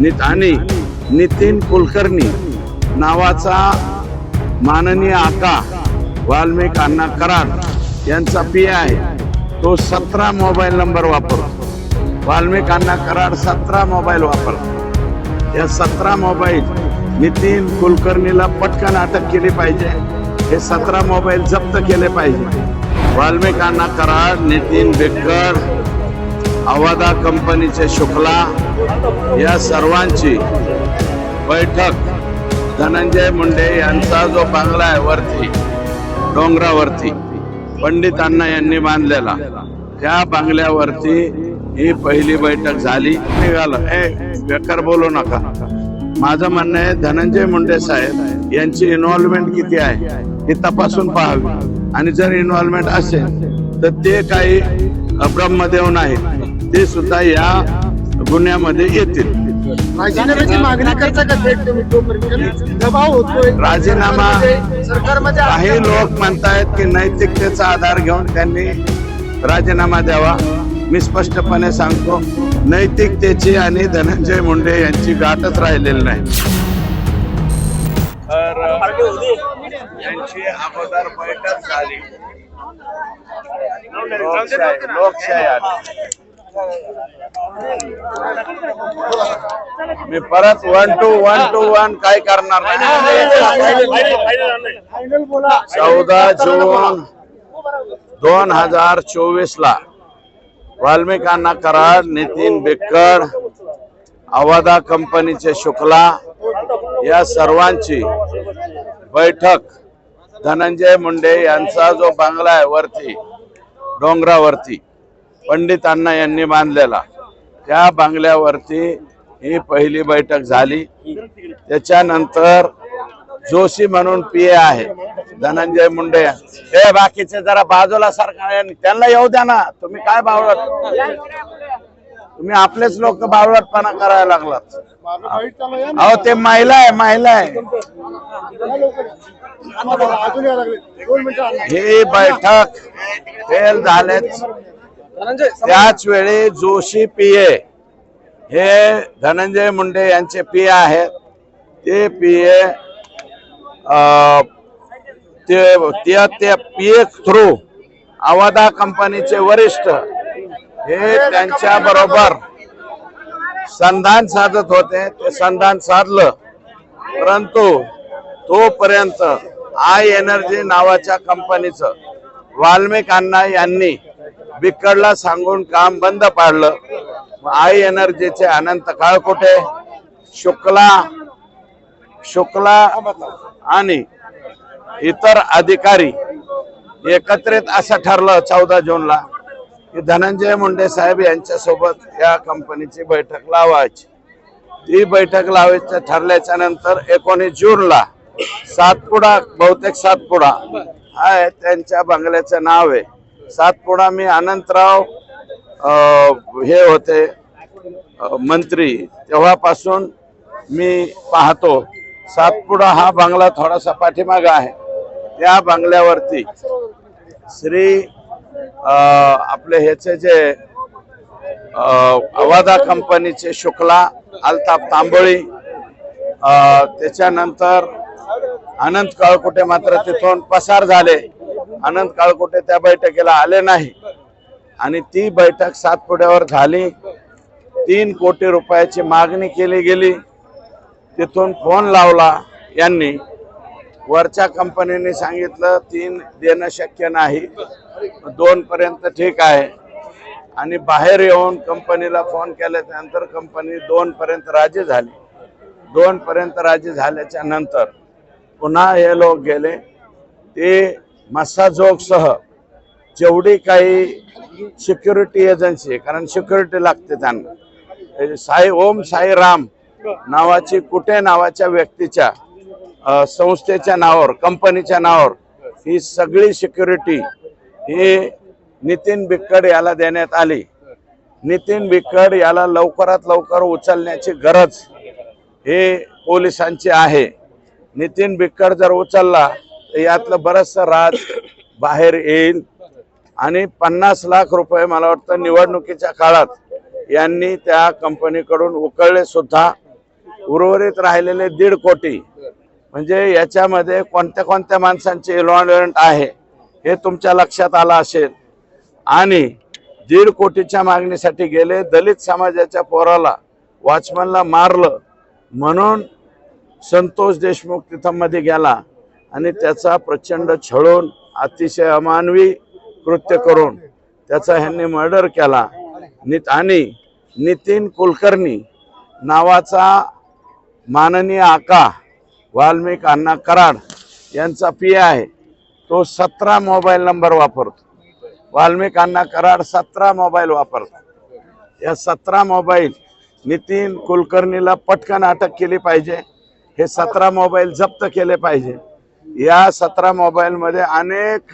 नित नितीन कुलकर्णी नावाचा माननीय आका वाल्मिक अण्णा कराड यांचा पी आहे तो सतरा मोबाईल नंबर वापरतो. वाल्मिक अण्णा कराड सतरा मोबाईल वापरतो. या सतरा मोबाईल नितीन कुलकर्णीला पटकन अटक केली पाहिजे. हे सतरा मोबाईल जप्त केले पाहिजे. वाल्मिक अण्णा कराड नितीन बेटकर अवादा कंपनीचे शुक्ला या सर्वांची बैठक. धनंजय मुंडे यांचा जो बंगला आहे वरती डोंगरावरती पंडित अण्णा यांनी बांधलेला त्या बंगल्यावरती ही पहिली बैठक झाली. निघालं. ए बेकार बोलू नका. माझं म्हणणं आहे धनंजय मुंडे साहेब यांची इन्व्हॉल्वमेंट किती आहे हे तपासून पाहावी. आणि जर इन्व्हॉल्वमेंट असेल तर ते काही ब्रह्मदेव नाहीत ते सुद्धा या गुन्ह्यामध्ये येतील. राजीनाम्याची मागणी करता का थेट तुम्ही तोपर्यंत? दबाव होतोय. राजीनामा सरकारमध्ये काही लोक म्हणतायत की नैतिकतेचा आधार घेऊन त्यांनी राजीनामा द्यावा. मी स्पष्टपणे सांगतो नैतिकतेची आणि धनंजय मुंडे यांची गाठच राहिलेली नाही. तर यांची अगोदर बैठक झाली. लोकशाही लोकशाही आली. मी परत one two one two one काय करणार नाही. चौदा जून दोन हजार चोवीस ला वाल्मिकांना कराड नितीन बेक्कड अवादा कंपनीचे शुक्ला या सर्वांची बैठक. धनंजय मुंडे यांचा जो बंगला आहे वरती डोंगरावरती पंडित अण्णा यांनी बांधलेला. त्या बंगल्यावरती ही पहिली बैठक झाली. त्याच्यानंतर जोशी म्हणून पी ए आहे धनंजय मुंडे. हे बाकीचे जरा बाजूला सरकार त्यांना येऊ द्या ना. तुम्ही काय बावळत तुम्ही आपलेच लोक बावळटपणा करायला लागलात. अहो ते महिला आहे महिला आहे. ही बैठक फेल झालेच त्याच वेळी जोशी पीए हे धनंजय मुंडे यांचे पीए आहेत. ते पीए ए ते- पी पीए थ्रू अवधा कंपनीचे वरिष्ठ हे त्यांच्या बरोबर संधान साधत होते. ते संधान साधलं. परंतु तोपर्यंत आय एनर्जी नावाच्या कंपनीचं वाल्मिक अण्णा यांनी बिकडला सांगून काम बंद पाडलं. आई आय एनर्जीचे अनंत काळकोटे शुक्ला शुक्ला आणि इतर अधिकारी एकत्रित असं ठरलं चौदा जूनला की धनंजय मुंडे साहेब यांच्यासोबत या कंपनीची बैठक लावायची. ती बैठक लावायचं ठरल्याच्या नंतर एकोणीस जूनला सातपुडा बहुतेक सातपुडा आहे त्यांच्या बंगल्याचं नाव आहे. सातपुडा मी अनंतराव हे होते मंत्री. तेव्हापासून मी पाहतो सातपुडा हा बंगला थोडासा पाठीमागा आहे. त्या बंगल्यावरती श्री आपले ह्याचे जे अवादा कंपनीचे शुक्ला अल्ताप तांबोळी त्याच्यानंतर अनंत काळकुटे मात्र तिथून पसार झाले. अनंत काळकोटे त्या बैठकीला आले नाही. आणि ती बैठक सातपुड्यावर झाली. तीन कोटी रुपयाची मागणी केली गेली. तिथून फोन लावला यांनी. वरच्या कंपनीने सांगितलं तीन देणं शक्य नाही. दोन पर्यंत ठीक आहे. आणि बाहेर येऊन कंपनीला फोन केल्यानंतर कंपनी दोन पर्यंत राजी झाली. दोन पर्यंत राजी झाल्याच्यानंतर पुन्हा हे लोक गेले. ते मसाजोगसह जेवढी काही सिक्युरिटी एजन्सी कारण सिक्युरिटी लागते त्यांना. साई ओम साई राम नावाची कुठे नावाच्या व्यक्तीच्या संस्थेच्या नावावर कंपनीच्या नावावर ही सगळी सिक्युरिटी ही नितीन बिक्कड याला देण्यात आली. नितीन बिक्कड याला लवकरात लवकर उचलण्याची गरज हे पोलिसांची आहे. नितीन बिक्कड जर उचलला यातलं बराचसा राज बाहेर येईल. आणि पन्नास लाख रुपये मला वाटतं निवडणुकीच्या काळात यांनी त्या कंपनीकडून उकळले सुद्धा. उर्वरित राहिलेले दीड कोटी. म्हणजे याच्यामध्ये कोणत्या कोणत्या माणसांचे इन्व्हॉल्वमेंट आहे हे तुमच्या लक्षात आलं असेल. आणि दीड कोटीच्या मागणीसाठी गेले दलित समाजाच्या पोराला वॉचमनला मारलं. म्हणून संतोष देशमुख तिथं मध्ये गेला. आणि त्याचा प्रचंड छळून अतिशय अमानवी कृत्य करून त्याचा ह्यांनी मर्डर केला. नित आणि नितीन कुलकर्णी नावाचा माननीय आका वाल्मिक अण्णा कराड यांचा पी आहे. तो सतरा मोबाईल नंबर वापरतो. वाल्मिक अण्णा कराड सतरा मोबाईल वापरतो या सतरा मोबाईल नितीन कुलकर्णीला पटकन अटक केली पाहिजे. हे सतरा मोबाईल जप्त केले पाहिजे. या सतरा मोबाईलमध्ये अनेक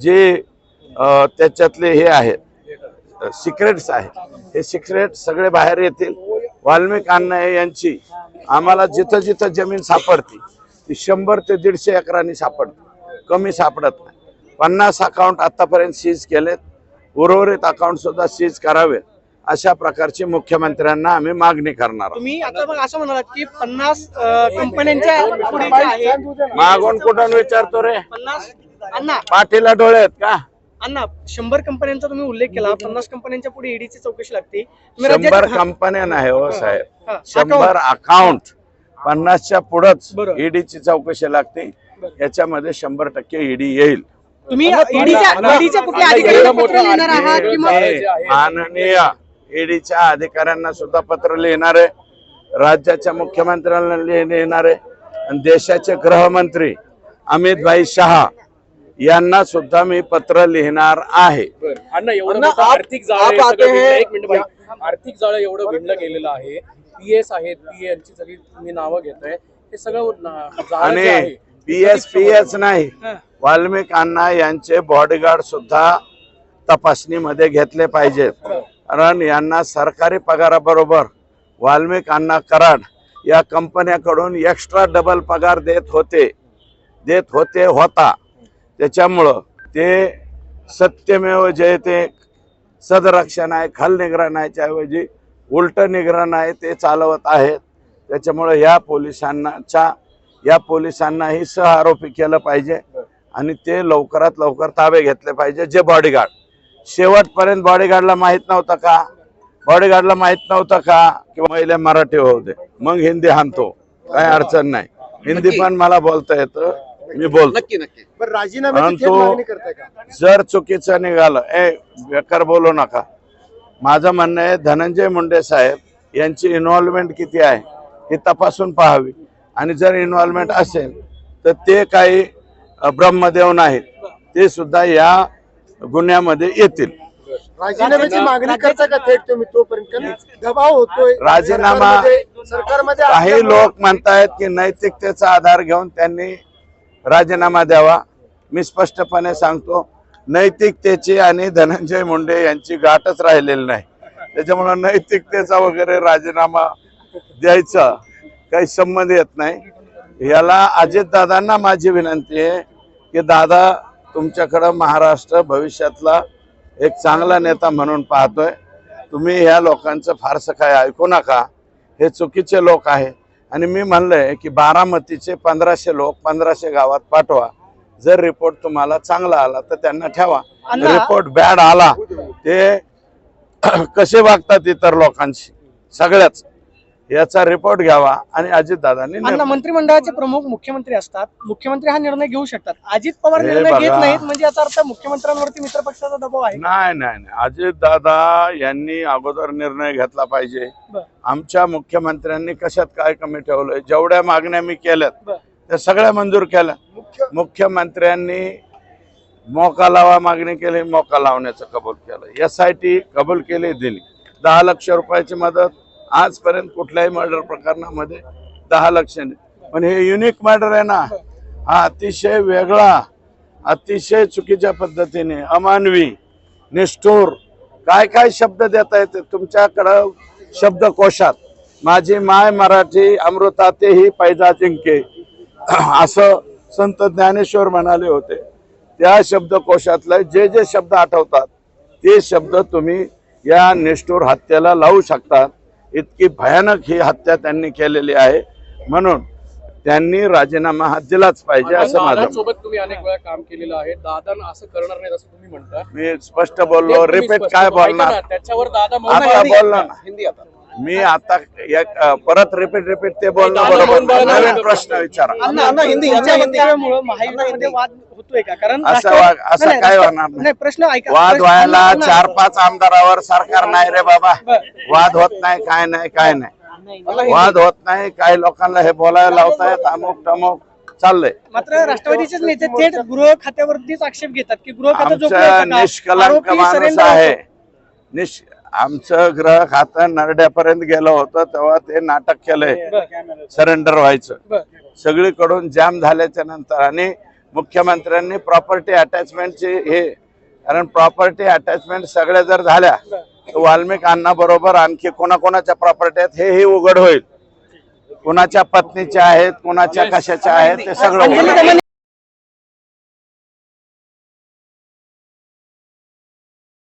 जे त्याच्यातले हे आहेत सिक्रेट्स आहेत. हे सिक्रेट सगळे बाहेर येतील. वाल्मिक अण्णा यांची आम्हाला जिथं जिथं जमीन सापडती ती शंभर ते दीडशे एकरांनी सापडते. कमी सापडत नाही. पन्नास अकाउंट आतापर्यंत सीज केलेत. उर्वरित अकाउंट सुद्धा सीज करावेत. अशा प्रकारची मुख्यमंत्र्यांना आम्ही मागणी करणार आहोत. तुम्ही आता मग असं म्हणालात की पन्नास अं, कंपन्यांच्या पुढे जे आहे मागून कुठून विचारतो रे? पन्नास अण्णा. पाठीला डोळे आहेत का? अण्णा शंभर कंपन्यांचा तुम्ही उल्लेख केला. पन्नास कंपन्यांच्या पुढे ईडीची चौकशी लागते. तुम्ही शंभर कंपन्या नाही हो साहेब. हा, शंभर अकाउंट पन्नासच्या पुढंच बरोबर. ईडीची चौकशी लागते. याच्यामध्ये शंभर टक्के ईडी येईल. तुम्ही ईडीच्या ईडीच्या कुठल्या अधिकाऱ्यांना पत्र लिहिणार आहात मी- किंवा मी माननीय ईडीच्या अधिकाऱ्यांना सुद्धा पत्र लिहिणार आहे राज्याच्या मुख्यमंत्र्यांना लिह- लिहिणार आहे आणि देशाचे गृहमंत्री अमित भाई शहा यांना सुद्धा मी पत्र लिहिणार आहे. आर्थिक जाळं. आर्थिक जाळं एवढं विणलं गेलेलं आहे. पीएस आहेत. पी यांची सगळी तुम्ही नावं घेताय हे सगळं आहे आणि पी एस पी एस नाही. हा. वाल्मिक अण्णा यांचे बॉडीगार्ड सुद्धा तपासणीमध्ये घेतले पाहिजेत. कारण यांना सरकारी पगाराबरोबर वाल्मिक अण्णा कराड या कंपन्याकडून एक्स्ट्रा डबल पगार देत होते. देत होते होता. त्याच्यामुळं ते सत्यमेव जयते सदरक्षण आहे खल निगराणाच्या ऐवजी उलट निगराण आहे ते चालवत आहेत. त्याच्यामुळं या पोलिसांनाच्या या पोलिसांनाही सह आरोपी केलं पाहिजे आणि ते लवकरात लवकर ताबे घेतले पाहिजे. जे बॉडीगार्ड शेवटपर्यंत बॉडीगार्डला माहीत नव्हतं का? बॉडीगार्डला माहीत नव्हतं का? की महिला मराठी होते मग हिंदी हाणतो. काही अडचण नाही. हिंदी पण मला बोलता येतं. मी बोलतो. नक्की परंतु- मागणी करताय का? जर चुकीचं निघालं ए बेकार बोलू नका. माझं म्हणणं आहे धनंजय मुंडे साहेब यांची इन्व्हॉल्वमेंट किती आहे हे तपासून पाहावी. आणि जर इन्व्हॉल्वमेंट असेल तर ते काही ब्रह्मदेव नाहीत. ते सुद्धा या गुन्ह्यामध्ये येतील. राजीनाम्याची मागणी करता का थेट तुम्ही तोपर्यंत? दबाव होतोय. राजीनामा- सरकारमध्ये- काही लोक म्हणतायत की नैतिकतेचा आधार घेऊन त्यांनी राजीनामा द्यावा. मी स्पष्टपणे सांगतो नैतिकतेची आणि धनंजय मुंडे यांची गाठच राहिलेली नाही. त्याच्यामुळे नैतिकतेचा वगैरे राजीनामा द्यायचा काही संबंध येत नाही. याला अजितदादांना माझी विनंती आहे की दादा तुमच्याकडं महाराष्ट्र भविष्यातला एक चांगला नेता म्हणून पाहतोय. तुम्ही ह्या लोकांचं फारसं काय ऐकू नका. हे चुकीचे लोक आहे. आणि मी म्हणलंय की बारामतीचे पंधराशे लोक पंधराशे गावात पाठवा. जर रिपोर्ट तुम्हाला चांगला आला तर त्यांना ठेवा. रिपोर्ट बॅड आला ते कसे वागतात इतर लोकांशी? सगळ्याच. याचा रिपोर्ट घ्यावा आणि अजितदादांनी अण्णा मंत्रिमंडळाचे प्रमुख मुख्यमंत्री असतात. मुख्यमंत्री हा निर्णय घेऊ शकतात. अजित पवार हे निर्णय घेत बघा. नाहीत म्हणजे याचा अर्थ मुख्यमंत्र्यांवरती मित्र पक्षाचा दबाव आहे नाही नाही नाही. अजितदादा यांनी अगोदर निर्णय घेतला पाहिजे. बर. आमच्या मुख्यमंत्र्यांनी कशात काय कमी ठेवलंय? जेवढ्या मागण्या मी केल्यात बर. त्या सगळ्या मंजूर केल्या मुख्य मुख्यमंत्र्यांनी मोका लावा मागणी केली मोका लावण्याचं कबूल केलं. एस आय टी कबूल केली दिली. दहा लक्ष रुपयाची मदत आजपर्यंत कुठल्याही मर्डर प्रकरणामध्ये दहा लक्ष नाही. पण हे युनिक मर्डर आहे ना हा अतिशय वेगळा अतिशय चुकीच्या पद्धतीने अमानवी निष्ठूर काय काय शब्द देता येते तुमच्याकडं शब्दकोशात? माझी माय मराठी अमृताते ही पैजा जिंके. असं संत ज्ञानेश्वर म्हणाले होते. त्या शब्दकोशातले जे जे शब्द आठवतात ते शब्द तुम्ही या निष्ठूर हत्येला लावू शकतात इतकी भयानक ही हत्या त्यांनी केलेली आहे. म्हणून त्यांनी राजीनामा हा दिलाच पाहिजे असं माझं. सोबत तुम्ही अनेक वेळा काम केलेलं आहे. दादा असं करणार नाही असं तुम्ही म्हणता. मी स्पष्ट बोललो रिपीट काय बोलणार? ना, त्याच्यावर दादा मौन आता बाळगले. बोललो ना. मी आता परत रिपीट रिपीट ते बोलणं बरोबर. नवीन प्रश्न विचारा. अण्णा अण्णा हिंदी का? कारण असं राष्ट्रवादी- वा- असं नाही, काय राष्ट्र- होणार नाही. नाही प्रश्न ऐका. वाद प्रश्न- व्हायला चार पाच आमदारावर सरकार नाही रे बाबा. वाद होत नाही काय नाही काय नाही. वाद होत नाही काही लोकांना हे बोलायला लावतायत अमुक तमुक चाललंय. मात्र राष्ट्रवादीचेच नेते थेट गृह खात्यावरतीच आक्षेप घेतात की गृह खातं जोखलं आमचं होतं का? निष्कलंक आरोपी माणूस आहे. होतो. निष् आमचं ग्रह खातं नरड्यापर्यंत गेलं होतं तेव्हा ते नाटक केलंय. बरं. सरेंडर व्हायचं. बरं. सगळीकडून जाम झाल्याच्यानंतर आणि मुख्यमंत्र्यांनी प्रॉपर्टी अटॅचमेंटची हे कारण प्रॉपर्टी अटॅचमेंट सगळ्या जर झाल्या तर वाल्मिक अण्णा बरोबर आणखी कोणाकोणाच्या प्रॉपर्टी आहेत हे ही उघड होईल कुणाच्या पत्नीच्या आहेत कुणाच्या कशाच्या आहेत ते सगळं.